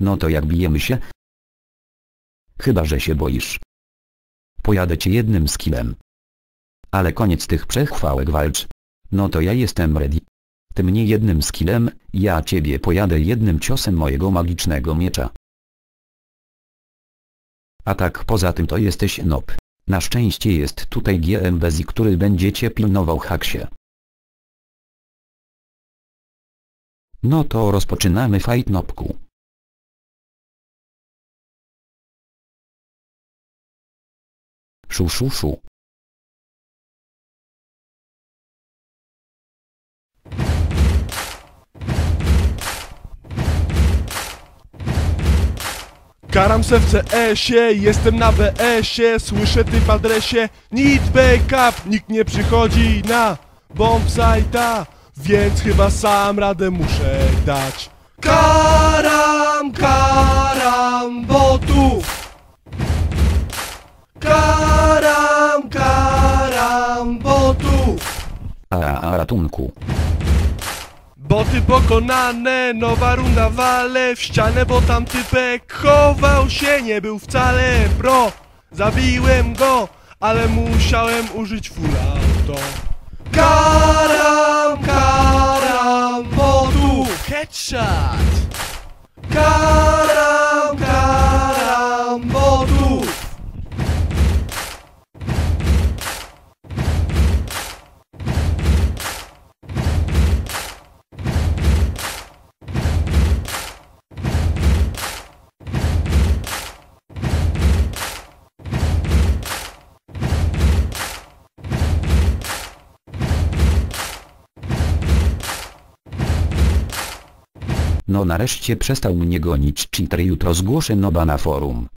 No to jak bijemy się? Chyba, że się boisz. Pojadę cię jednym skillem. Ale koniec tych przechwałek walcz. No to ja jestem ready. Ty mnie jednym skillem, ja ciebie pojadę jednym ciosem mojego magicznego miecza. A tak poza tym to jesteś nob. Na szczęście jest tutaj GM Bezi, który będzie cię pilnował haksie. No to rozpoczynamy fight nopku. Szu szu szu. Karam se w CS-ie, jestem na BS-ie Słyszę typ adresie Need backup, nikt nie przychodzi na bombsite'a Więc chyba sam radę muszę dać Karam, karam botów A, a ratunku. Boty pokonane, nowa runda wale w ścianę, bo tam typek chował się, nie był wcale pro. Zabiłem go, ale musiałem użyć full auto. Karam, karam, botów, headshot. No nareszcie przestał mnie gonić cheater jutro zgłoszę noba na forum.